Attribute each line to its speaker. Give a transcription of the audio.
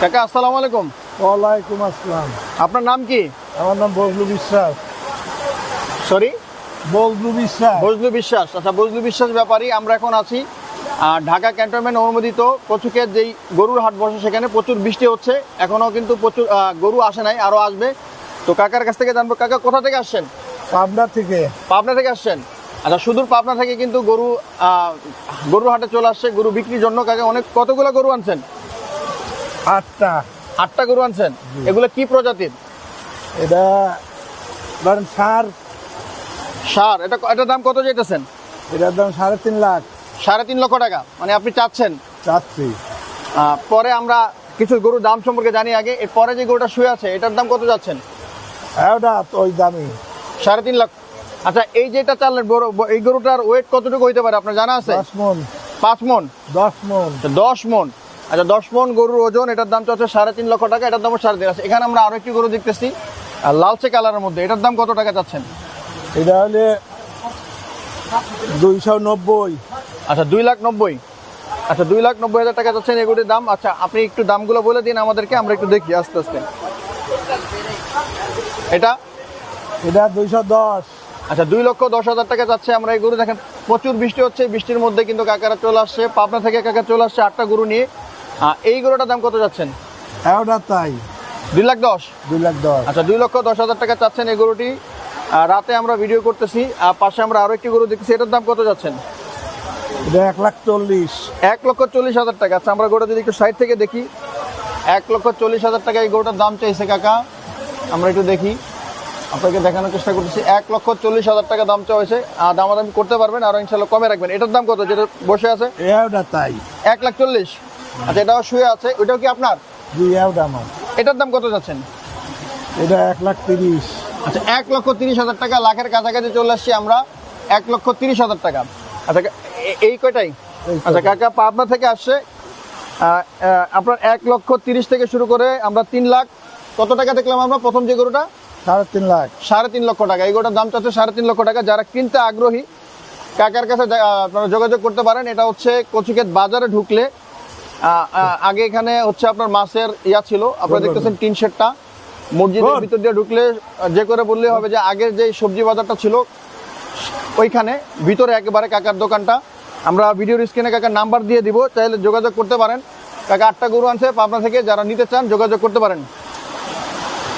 Speaker 1: কাকা আসসালামু আলাইকুম।
Speaker 2: ওয়ালাইকুম আসসালাম।
Speaker 1: আপনার নাম কি?
Speaker 2: আমার নাম বজলু বিশ্বাস।
Speaker 1: সরি
Speaker 2: বজলু বিশ্বাস।
Speaker 1: বজলু বিশ্বাস। আচ্ছা বজলু বিশ্বাস ব্যাপারী আমরা এখন আছি আহ, ঢাকা ক্যান্টনমেন্ট অনুমোদিত কচুকের যেই গরুর হাট বসে সেখানে প্রচুর বৃষ্টি হচ্ছে। এখনও কিন্তু প্রচুর গরু আসে নাই আরও আসবে। তো কাকার কাছ থেকে জানব কাকা কোথা থেকে আসছেন?
Speaker 2: পাবনা থেকে।
Speaker 1: পাবনা থেকে আসছেন। আচ্ছা সুদূর পাবনা থেকে কিন্তু গরু গরুর হাটে চলে আসছে গরু বিক্রির জন্য। কাকা অনেক কতগুলো গরু আনছেন?
Speaker 2: আটটা।
Speaker 1: আটটা গরু আনছেন? এগুলো কি প্রজাতির?
Speaker 2: এটা ধরেন সার।
Speaker 1: সার। এটা এটার দাম কত যেতেছেন
Speaker 2: এটার দাম সাড়ে তিন লাখ।
Speaker 1: সাড়ে তিন লক্ষ টাকা। মানে আপনি চাচ্ছেন?
Speaker 2: চাচ্ছি।
Speaker 1: পরে আমরা কিছু গরুর দাম সম্পর্কে জানি আগে। এর পরে যে গরুটা শুয়ে আছে এটার দাম কত যাচ্ছেন
Speaker 2: ওটা ওই দামি
Speaker 1: সাড়ে তিন লাখ। আচ্ছা এই যেটা বড় এই গরুটার ওয়েট কতটুকু হইতে পারে? আপনার জানা আছে?
Speaker 2: দশ মন।
Speaker 1: পাঁচ মন।
Speaker 2: দশ মন।
Speaker 1: দশ মন। আচ্ছা দশ মন গরুর ওজন এটার দাম চাচ্ছে সাড়ে তিন লক্ষ টাকা এটার দাম সাড়ে তিন আছে এখানে আমরা আরও একটি গরু দেখতেছি আর লালচে কালারের মধ্যে। এটার দাম কত টাকা চাচ্ছেন?
Speaker 2: এটা হলে দুইশো নব্বই।
Speaker 1: আচ্ছা দুই লাখ নব্বই। আচ্ছা দুই লাখ নব্বই হাজার টাকা চাচ্ছেন এগুলির দাম। আচ্ছা আপনি একটু দামগুলো বলে দিন আমাদেরকে আমরা একটু দেখি আস্তে আস্তে। এটা?
Speaker 2: এটা দুইশো দশ।
Speaker 1: আচ্ছা দুই লক্ষ দশ হাজার টাকা যাচ্ছে আমরা এই গরু। দেখেন প্রচুর বৃষ্টি হচ্ছে বৃষ্টির মধ্যে কিন্তু কাকারা চলে আসছে পাবনা থেকে কাকা চলে আসছে আটটা গরু নিয়ে। এই গরুটার দাম কত যাচ্ছেন?
Speaker 2: ওটা তাই।
Speaker 1: দুই লাখ দশ?
Speaker 2: দুই লাখ দশ।
Speaker 1: আচ্ছা দুই লক্ষ দশ হাজার টাকা চাচ্ছেন এই গরুটি। রাতে আমরা ভিডিও করতেছি আর পাশে আমরা আরও একটি গরু দেখতেছি এটার দাম কত যাচ্ছেন?
Speaker 2: এক লাখ চল্লিশ।
Speaker 1: এক লক্ষ চল্লিশ হাজার টাকা। আচ্ছা আমরা গরুটা যদি একটু সাইড থেকে দেখি এক লক্ষ চল্লিশ হাজার টাকা এই গরুটার দাম চাইছে কাকা। আমরা একটু দেখি আপনাকে দেখানোর চেষ্টা করতেছি এক লক্ষ চল্লিশ হাজার টাকা দাম চাওয়া হয়েছে আর দামাদামি করতে পারবেন আর ইনশাল্লাহ কমে রাখবেন। এটার দাম কত যেটা বসে আছে?
Speaker 2: তাই।
Speaker 1: এক লাখ চল্লিশ। আচ্ছা এটাও শুয়ে আছে। ওইটাও কি আপনার?
Speaker 2: ওটা আমার
Speaker 1: এটার দাম কত যাচ্ছেন?
Speaker 2: এটা এক লাখ তিরিশ।
Speaker 1: আচ্ছা এক লক্ষ তিরিশ হাজার টাকা লাখের কাছাকাছি চলে আসছি আমরা। এক লক্ষ তিরিশ হাজার টাকা। আচ্ছা এই কয়টাই? আচ্ছা কাকা পাবনা থেকে আসছে। আপনার এক লক্ষ তিরিশ থেকে শুরু করে আমরা তিন লাখ। কত টাকা দেখলাম আমরা প্রথম যে গরুটা?
Speaker 2: সাড়ে তিন লাখ।
Speaker 1: সাড়ে তিন লক্ষ টাকা। এই গরুটার দাম চাচ্ছে সাড়ে তিন লক্ষ টাকা। যারা কিনতে আগ্রহী কাকার কাছে আপনারা যোগাযোগ করতে পারেন। এটা হচ্ছে কচুক্ষেত বাজারে ঢুকলে আগে এখানে হচ্ছে আপনার মাছের ইয়া ছিল। আপনারা দেখতেছেন টিন শেডটা। মসজিদের ভিতর দিয়ে ঢুকলে যে করে বললে হবে যে আগের যে সবজি বাজারটা ছিল ওইখানে ভিতরে একেবারে কাকার দোকানটা। আমরা ভিডিওর স্ক্রিনে কাকার নাম্বার দিয়ে দিব চাইলে যোগাযোগ করতে পারেন। কাকা আটটা গরু আনছে পাবনা থেকে যারা নিতে চান যোগাযোগ করতে পারেন।